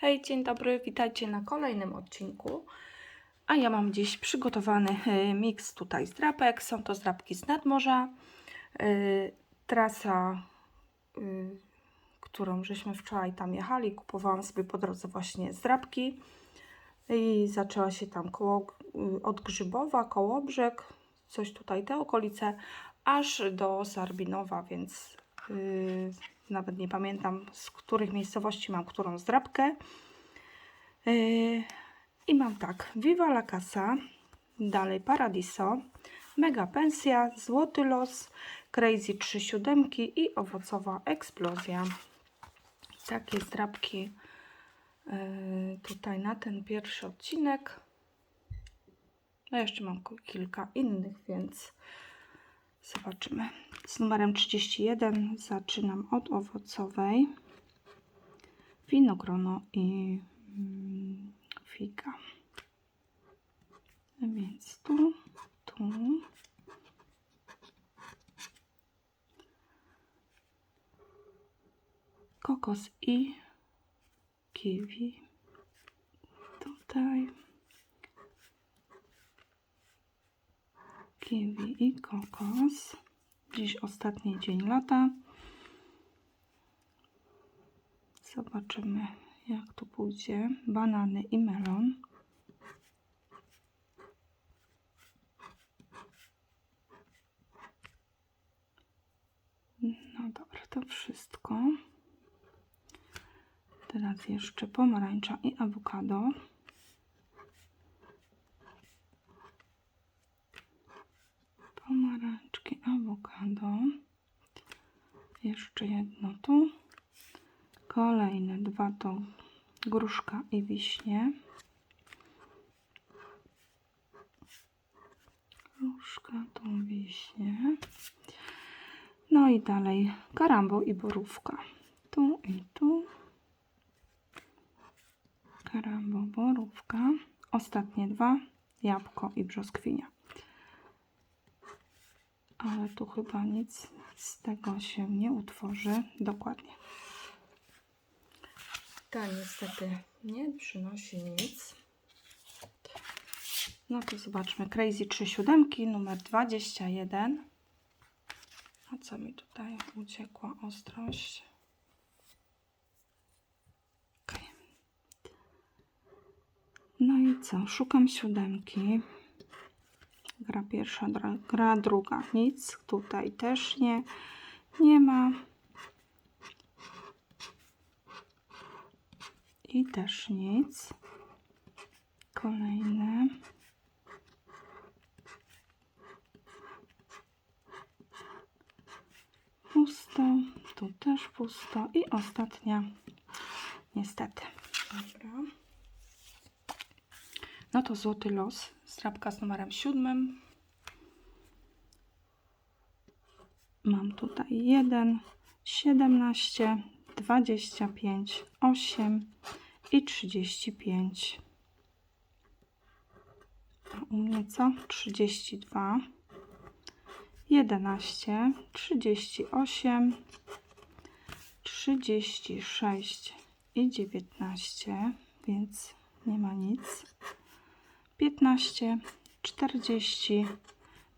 Hej, dzień dobry, witajcie na kolejnym odcinku. A ja mam dziś przygotowany e, miks tutaj z drapek. Są to zdrapki z nadmorza. E, Trasa, e, którą żeśmy wczoraj tam jechali, kupowałam sobie po drodze właśnie zdrapki. I zaczęła się tam koło, od Grzybowa, Kołobrzeg, coś tutaj te okolice, aż do Sarbinowa, więc nawet nie pamiętam z których miejscowości mam którą zdrabkę. Yy, I mam tak, Viva la Casa, dalej Paradiso, Mega Pensja, Złoty Los, Crazy 3 siódemki i Owocowa Eksplozja. Takie zdrabki yy, tutaj na ten pierwszy odcinek. No jeszcze mam kilka innych, więc zobaczymy. Z numerem 31 zaczynam od owocowej. Winogrono i mm, figa. Więc tu, tu. Kokos i kiwi. Tutaj. Kiwi i kokos. Dziś ostatni dzień lata. Zobaczymy, jak tu pójdzie. Banany i melon. No dobra, to wszystko. Teraz jeszcze pomarańcza i awokado. Pomarańczki, awokado. Jeszcze jedno tu. Kolejne dwa to gruszka i wiśnie. Gruszka, tu wiśnie. No i dalej karambo i borówka. Tu i tu. Karambo, borówka. Ostatnie dwa. Jabłko i brzoskwinia ale tu chyba nic z tego się nie utworzy dokładnie. Ta niestety nie przynosi nic. No to zobaczmy. Crazy 3 siódemki, numer 21. A co mi tutaj uciekła ostrość? Okay. No i co? Szukam siódemki gra pierwsza, gra druga. Nic tutaj też nie, nie ma. I też nic. Kolejne. Pusto. Tu też pusto. I ostatnia. Niestety. Dobra. No to złoty los. Strapka z numerem siódmym. Mam tutaj 1, 17, 25, 8 i 35. A u mnie co? 32, 11, 38, 36 i 19, więc nie ma nic. 15, 40,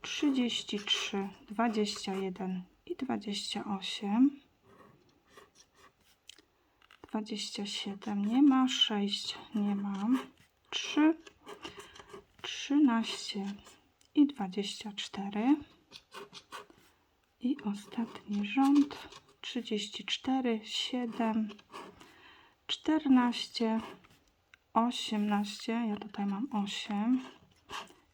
33, 21 i 28. 27 nie ma, 6 nie mam, 3, 13 i 24. I ostatni rząd 34, 7, 14, 18, ja tutaj mam 8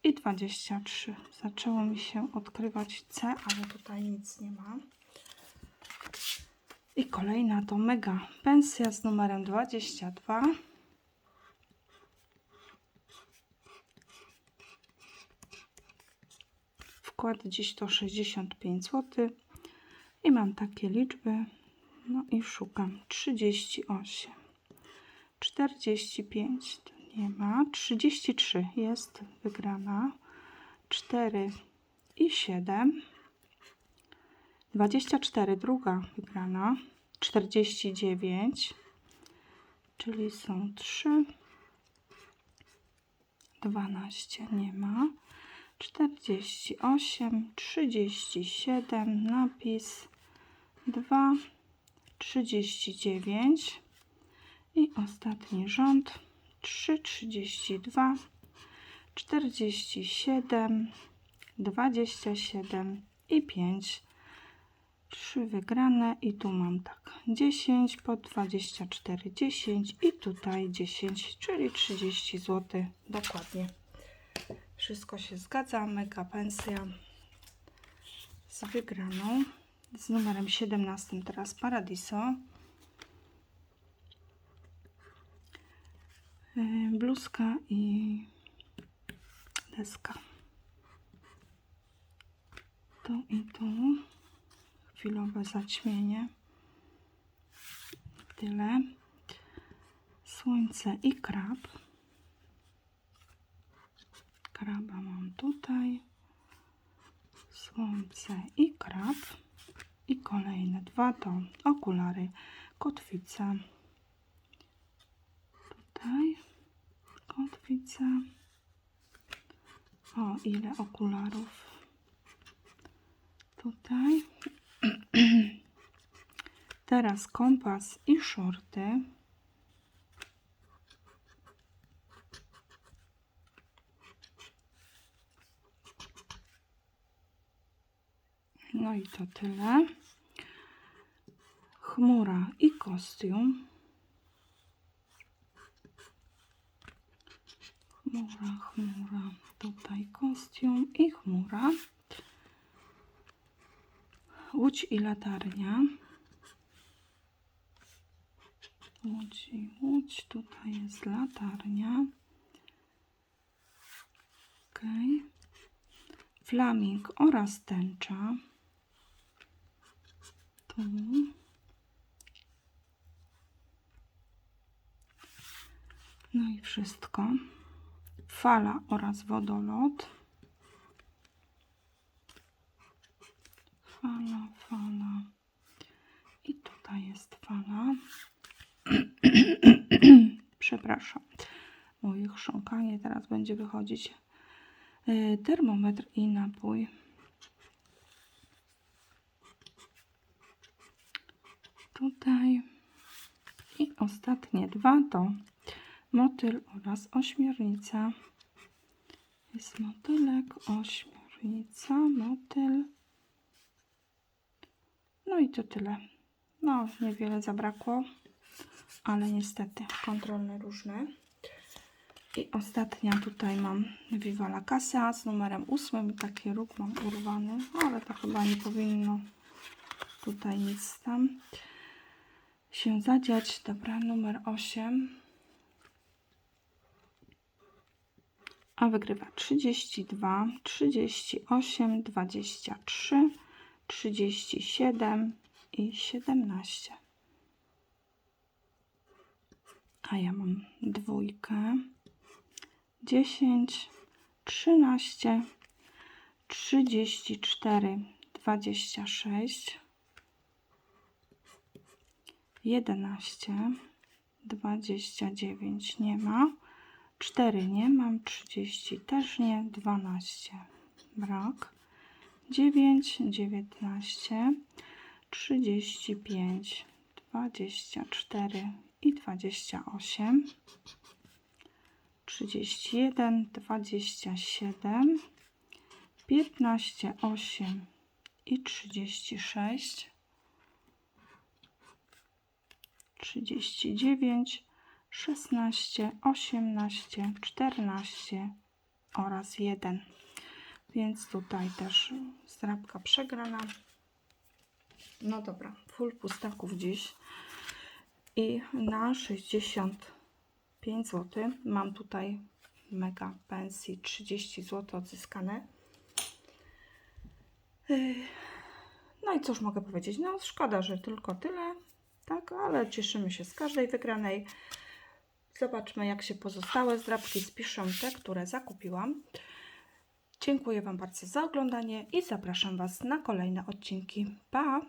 i 23. Zaczęło mi się odkrywać C, ale tutaj nic nie ma. I kolejna to mega pensja z numerem 22. Wkład dziś to 65 zł. I mam takie liczby. No i szukam 38. 45 to nie ma. 33 jest wygrana. 4 i 7. 24 druga wygrana. 49. czyli są 3. 12 nie ma. 48, 37, napis 2, 39 i ostatni rząd 3, 32, 47, 27 i 5. 3 wygrane i tu mam tak 10 po 24, 10 i tutaj 10, czyli 30 zł dokładnie. Wszystko się zgadza, mega pensja z wygraną. Z numerem 17 teraz Paradiso. Bluzka i deska. Tu i tu. Chwilowe zaćmienie. Tyle. Słońce i krab. Kraba mam tutaj. Słońce i krab. I kolejne dwa to okulary kotwica. Tutaj kotwica. O, ile okularów. Tutaj. Teraz kompas i shorty. No i to tyle. Chmura i kostium. Chmura, chmura. Tutaj kostium i chmura. Łódź i latarnia. Łódź i łódź. Tutaj jest latarnia. Ok. Flaming oraz tęcza. Tu. No i wszystko. Fala oraz wodolot. Fala, fala. I tutaj jest fala. Przepraszam. Moje chrząkanie teraz będzie wychodzić. Yy, Termometr i napój. Tutaj. I ostatnie dwa to motyl oraz ośmiornica. Jest motylek, ośmiornica, motyl. No i to tyle. No, niewiele zabrakło, ale niestety kontrolne różne. I ostatnia tutaj mam Viva la Casa z numerem 8. Taki róg mam urwany, ale to chyba nie powinno tutaj nic tam się zadziać. Dobra, numer 8. A wygrywa 32, 38, 23, 37 i 17. A ja mam dwójkę. 10, 13, 34, 26, 11, 29 nie ma, 4 nie? Mam, 30 też nie, 12 brak, 9, 19, 35, 24 i 28. 31, 27, 15, 8 i 36, 39, 16, 18, 14 oraz 1. Więc tutaj też zdrabka przegrana. No dobra, full pustaków dziś. I na 60 5 zł. Mam tutaj mega pensji 30 zł odzyskane. Yy, No i cóż mogę powiedzieć? No szkoda, że tylko tyle, tak, ale cieszymy się z każdej wygranej. Zobaczmy jak się pozostałe zdrabki spiszę te, które zakupiłam. Dziękuję Wam bardzo za oglądanie i zapraszam Was na kolejne odcinki. Pa!